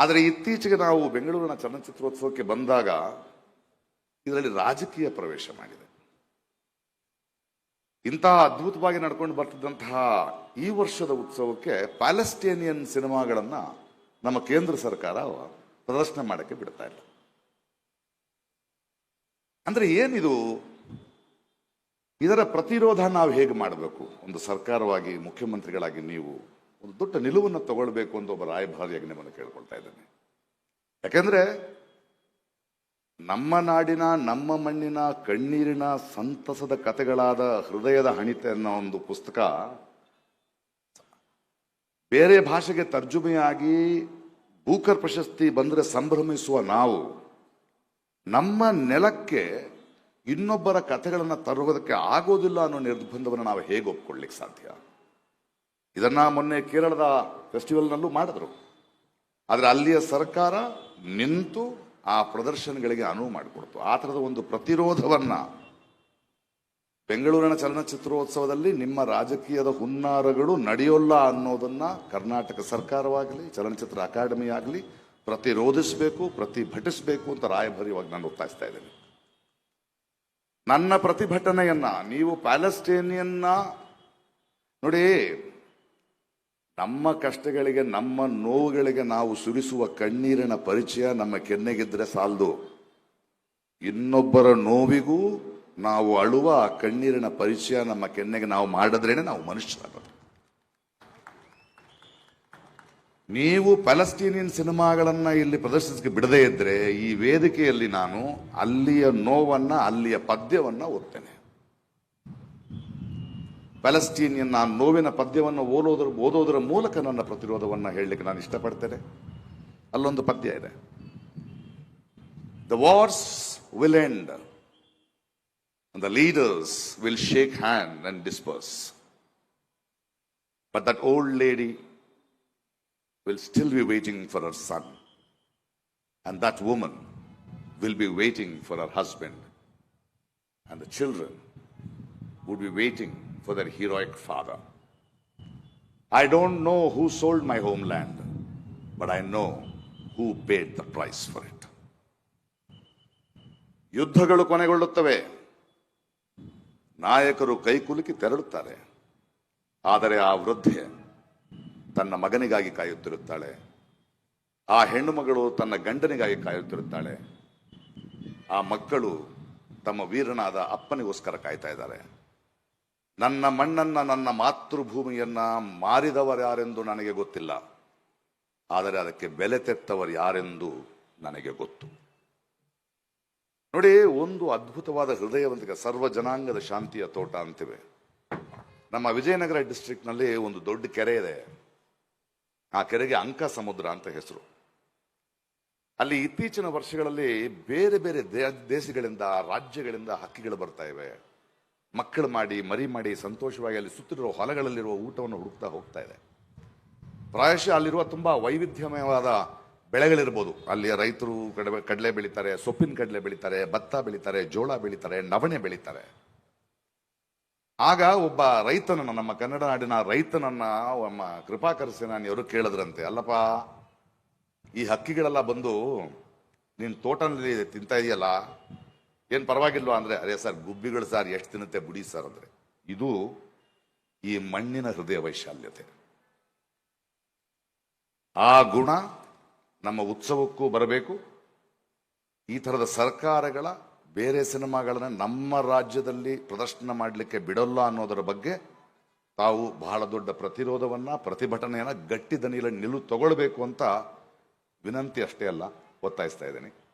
ಆದರೆ ಇತ್ತೀಚೆಗೆ ನಾವು ಬೆಂಗಳೂರಿನ ಚಲನಚಿತ್ರೋತ್ಸವಕ್ಕೆ ಬಂದಾಗ ಇದರಲ್ಲಿ ರಾಜಕೀಯ ಪ್ರವೇಶ ಮಾಡಿದೆ. ಇಂತಹ ಅದ್ಭುತವಾಗಿ ನಡ್ಕೊಂಡು ಬರ್ತಿದ್ದಂತಹ ಈ ವರ್ಷದ ಉತ್ಸವಕ್ಕೆ ಪ್ಯಾಲೆಸ್ಟೇನಿಯನ್ ಸಿನಿಮಾಗಳನ್ನ ನಮ್ಮ ಕೇಂದ್ರ ಸರ್ಕಾರ ಪ್ರದರ್ಶನ ಮಾಡಕ್ಕೆ ಬಿಡ್ತಾ ಇಲ್ಲ. ಅಂದ್ರೆ ಏನಿದು? ಇದರ ಪ್ರತಿರೋಧ ನಾವು ಹೇಗೆ ಮಾಡಬೇಕು? ಒಂದು ಸರ್ಕಾರವಾಗಿ ಮುಖ್ಯಮಂತ್ರಿಗಳಾಗಿ ನೀವು ಒಂದು ದೊಡ್ಡ ನಿಲುವನ್ನು ತಗೊಳ್ಬೇಕು ಅಂತ ಒಬ್ಬ ರಾಯಭಾರಿಯಾಗಿ ನಿಮ್ಮನ್ನು ಕೇಳ್ಕೊಳ್ತಾ ಇದ್ದೇನೆ. ಯಾಕೆಂದ್ರೆ ನಮ್ಮ ನಾಡಿನ, ನಮ್ಮ ಮಣ್ಣಿನ, ಕಣ್ಣೀರಿನ ಸಂತಸದ ಕಥೆಗಳಾದ ಹೃದಯದ ಹಣಿತೆ ಅನ್ನೋ ಒಂದು ಪುಸ್ತಕ ಬೇರೆ ಭಾಷೆಗೆ ತರ್ಜುಮೆಯಾಗಿ ಬೂಕರ್ ಪ್ರಶಸ್ತಿ ಬಂದರೆ ಸಂಭ್ರಮಿಸುವ ನಾವು, ನಮ್ಮ ನೆಲಕ್ಕೆ ಇನ್ನೊಬ್ಬರ ಕಥೆಗಳನ್ನು ತರುವುದಕ್ಕೆ ಆಗೋದಿಲ್ಲ ಅನ್ನೋ ನಿರ್ಬಂಧವನ್ನು ನಾವು ಹೇಗೆ ಒಪ್ಕೊಳ್ಳಿಕ್ಕೆ ಸಾಧ್ಯ? ಇದನ್ನ ಮೊನ್ನೆ ಕೇರಳದ ಫೆಸ್ಟಿವಲ್ನಲ್ಲೂ ಮಾಡಿದ್ರು. ಆದರೆ ಅಲ್ಲಿಯ ಸರ್ಕಾರ ನಿಂತು ಆ ಪ್ರದರ್ಶನಗಳಿಗೆ ಅನುವು ಮಾಡಿಕೊಡ್ತು. ಆ ಥರದ ಒಂದು ಪ್ರತಿರೋಧವನ್ನ ಬೆಂಗಳೂರಿನ ಚಲನಚಿತ್ರೋತ್ಸವದಲ್ಲಿ ನಿಮ್ಮ ರಾಜಕೀಯದ ಹುನ್ನಾರಗಳು ನಡೆಯೋಲ್ಲ ಅನ್ನೋದನ್ನ ಕರ್ನಾಟಕ ಸರ್ಕಾರವಾಗಲಿ, ಚಲನಚಿತ್ರ ಅಕಾಡೆಮಿ ಆಗಲಿ ಪ್ರತಿರೋಧಿಸಬೇಕು, ಪ್ರತಿಭಟಿಸಬೇಕು ಅಂತ ರಾಯಭಾರಿಯಾಗಿ ನಾನು ಒತ್ತಾಯಿಸ್ತಾ ಇದ್ದೇನೆ. ನನ್ನ ಪ್ರತಿಭಟನೆಯನ್ನ ನೀವು ಪ್ಯಾಲೆಸ್ಟೇನಿಯನ್ನ ನೋಡಿ ನಮ್ಮ ಕಷ್ಟಗಳಿಗೆ, ನಮ್ಮ ನೋವುಗಳಿಗೆ ನಾವು ಸುರಿಸುವ ಕಣ್ಣೀರಿನ ಪರಿಚಯ ನಮ್ಮ ಕೆನ್ನೆಗಿದ್ರೆ ಸಾಲದು. ಇನ್ನೊಬ್ಬರ ನೋವಿಗೂ ನಾವು ಅಳುವ ಆ ಕಣ್ಣೀರಿನ ಪರಿಚಯ ನಮ್ಮ ಕೆನ್ನೆಗೆ ನಾವು ಮಾಡಿದ್ರೇನೆ ನಾವು ಮನುಷ್ಯರಾಗೋದು. ನೀವು ಪ್ಯಾಲೆಸ್ಟೀನಿಯನ್ ಸಿನಿಮಾಗಳನ್ನ ಇಲ್ಲಿ ಪ್ರದರ್ಶಿಸಕ್ಕೆ ಬಿಡದೇ ಇದ್ರೆ ಈ ವೇದಿಕೆಯಲ್ಲಿ ನಾನು ಅಲ್ಲಿಯ ನೋವನ್ನ, ಅಲ್ಲಿಯ ಪದ್ಯವನ್ನ ಓದ್ತೇನೆ. ಪ್ಯಾಲೆಸ್ಟೀನಿಯನ್ ಆ ನೋವಿನ ಪದ್ಯವನ್ನು ಓದೋದ್ರ ಓದೋದರ ಮೂಲಕ ನನ್ನ ಪ್ರತಿರೋಧವನ್ನ ಹೇಳಲಿಕ್ಕೆ ನಾನು ಇಷ್ಟಪಡ್ತೇನೆ ಅಲ್ಲೊಂದು ಪದ್ಯ ಇದೆ the wars will end the leaders will shake hand and disperse but that old lady will still be waiting for her son. And that woman will be waiting for her husband. And the children would be waiting for their heroic father. I don't know who sold my homeland, but I know who paid the price for it. ಯುದ್ಧಗಳು ಕೊನೆಗೊಳ್ಳುತ್ತವೆ. ನಾಯಕರು ಕೈಕುಲುಕಿ ತೆರಳುತ್ತಾರೆ. ಆದರೆ ಆ ವೃದ್ಧೆ ತನ್ನ ಮಗನಿಗಾಗಿ ಕಾಯುತ್ತಿರುತ್ತಾಳೆ. ಆ ಹೆಣ್ಣು ಮಗಳು ತನ್ನ ಗಂಡನಿಗಾಗಿ ಕಾಯುತ್ತಿರುತ್ತಾಳೆ. ಆ ಮಕ್ಕಳು ತಮ್ಮ ವೀರನಾದ ಅಪ್ಪನಿಗೋಸ್ಕರ ಕಾಯ್ತಾ ಇದ್ದಾರೆ. ನನ್ನ ಮಣ್ಣನ್ನ, ನನ್ನ ಮಾತೃಭೂಮಿಯನ್ನ ಮಾರಿದವರು ಯಾರೆಂದು ನನಗೆ ಗೊತ್ತಿಲ್ಲ. ಆದರೆ ಅದಕ್ಕೆ ಬೆಲೆ ತೆತ್ತವರು ಯಾರೆಂದು ನನಗೆ ಗೊತ್ತು. ನೋಡಿ, ಒಂದು ಅದ್ಭುತವಾದ ಹೃದಯವಂತಿಕೆ ಸರ್ವ ಜನಾಂಗದ ಶಾಂತಿಯ ತೋಟ ಅಂತಿವೆ. ನಮ್ಮ ವಿಜಯನಗರ ಡಿಸ್ಟ್ರಿಕ್ಟ್ನಲ್ಲಿ ಒಂದು ದೊಡ್ಡ ಕೆರೆ ಇದೆ. ಆ ಕೆರೆಗೆ ಅಂಕ ಸಮುದ್ರ ಅಂತ ಹೆಸರು. ಅಲ್ಲಿ ಇತ್ತೀಚಿನ ವರ್ಷಗಳಲ್ಲಿ ಬೇರೆ ಬೇರೆ ದೇಶಗಳಿಂದ, ರಾಜ್ಯಗಳಿಂದ ಹಕ್ಕಿಗಳು ಬರ್ತಾ ಇವೆ. ಮಕ್ಕಳು ಮಾಡಿ, ಮರಿ ಮಾಡಿ ಸಂತೋಷವಾಗಿ ಅಲ್ಲಿ ಸುತ್ತಿರುವ ಹೊಲಗಳಲ್ಲಿರುವ ಊಟವನ್ನು ಹುಡುಕ್ತಾ ಹೋಗ್ತಾ ಇದೆ. ಪ್ರಾಯಶಃ ಅಲ್ಲಿರುವ ತುಂಬ ವೈವಿಧ್ಯಮಯವಾದ ಬೆಳೆಗಳಿರ್ಬೋದು. ಅಲ್ಲಿಯ ರೈತರು ಕಡಬೆ, ಕಡಲೆ ಬೆಳೀತಾರೆ, ಸೊಪ್ಪಿನ ಕಡಲೆ ಬೆಳೀತಾರೆ, ಭತ್ತ ಬೆಳೀತಾರೆ, ಜೋಳ ಬೆಳೀತಾರೆ, ನವಣೆ ಬೆಳೀತಾರೆ. ಆಗ ಒಬ್ಬ ರೈತನನ್ನು, ನಮ್ಮ ಕನ್ನಡ ನಾಡಿನ ರೈತನನ್ನ, ನಮ್ಮ ಕೃಪಾಕರ ಸೇನಾನಿಯವರು ಕೇಳಿದ್ರಂತೆ, ಅಲ್ಲಪ್ಪ, ಈ ಹಕ್ಕಿಗಳೆಲ್ಲ ಬಂದು ನಿನ್ನ ತೋಟನಲ್ಲಿ ತಿಂತಾ ಇದೆಯಲ್ಲ ಏನ್ ಪರವಾಗಿಲ್ವಾ ಅಂದರೆ ಅದೇ ಸರ್, ಗುಬ್ಬಿಗಳು ಸರ್ ಎಷ್ಟು ತಿನ್ನುತ್ತೆ ಬುಡಿ ಸರ್ ಅಂದರೆ. ಇದು ಈ ಮಣ್ಣಿನ ಹೃದಯ ವೈಶಾಲ್ಯತೆ. ಆ ಗುಣ ನಮ್ಮ ಉತ್ಸವಕ್ಕೂ ಬರಬೇಕು. ಈ ಥರದ ಸರ್ಕಾರಗಳ, ಬೇರೆ ಸಿನಿಮಾಗಳನ್ನ ನಮ್ಮ ರಾಜ್ಯದಲ್ಲಿ ಪ್ರದರ್ಶನ ಮಾಡಲಿಕ್ಕೆ ಬಿಡಲ್ಲ ಅನ್ನೋದರ ಬಗ್ಗೆ ತಾವು ಬಹಳ ದೊಡ್ಡ ಪ್ರತಿರೋಧವನ್ನ, ಪ್ರತಿಭಟನೆಯನ್ನು ಗಟ್ಟಿ ದನಿಯಲ್ಲಿ ನಿಲ್ಲು ತಗೊಳ್ಬೇಕು ಅಂತ ವಿನಂತಿ ಅಷ್ಟೇ ಅಲ್ಲ, ಒತ್ತಾಯಿಸ್ತಾ ಇದ್ದೀನಿ.